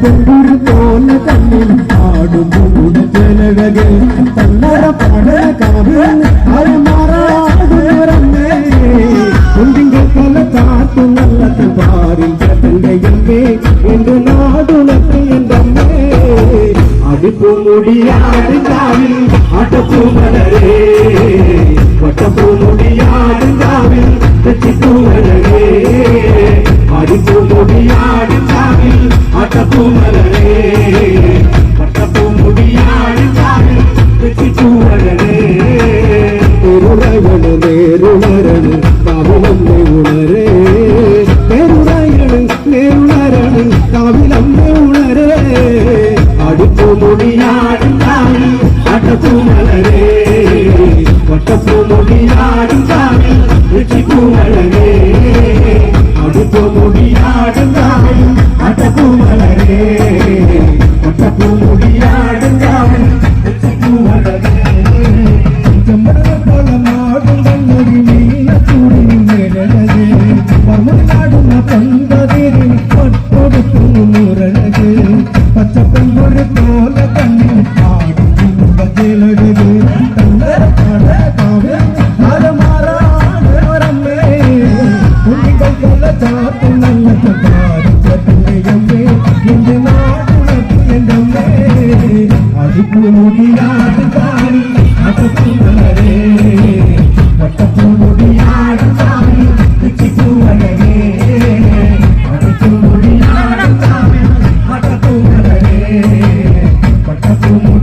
பெண்ணிரு போல தன்னில் ஆடும் கூடு ஜலழகு தன்னர பட காவில் அது மாறாடுமே குந்திங்கள் போல தாத்து நல்லது பாரில் தந்தையம்மே என்று நாடுனத்தை என்றம்மே அடுப்பு முடியாது காவில் அடப்பு மலரே வட்டப்பு முடியாது காவில் தச்சிப்பு மலரே அடுப்பு முடியாது மொழியாடும் சாமி வட்டப்பூ மலரே வட்டப்பூ மொழியாடும் சாமி வெற்றி பூ மலரே அடுப்பூ மொழியாடும் சாமி வட்டப்பூ மலரே வட்டப்பூ மொழியாடும்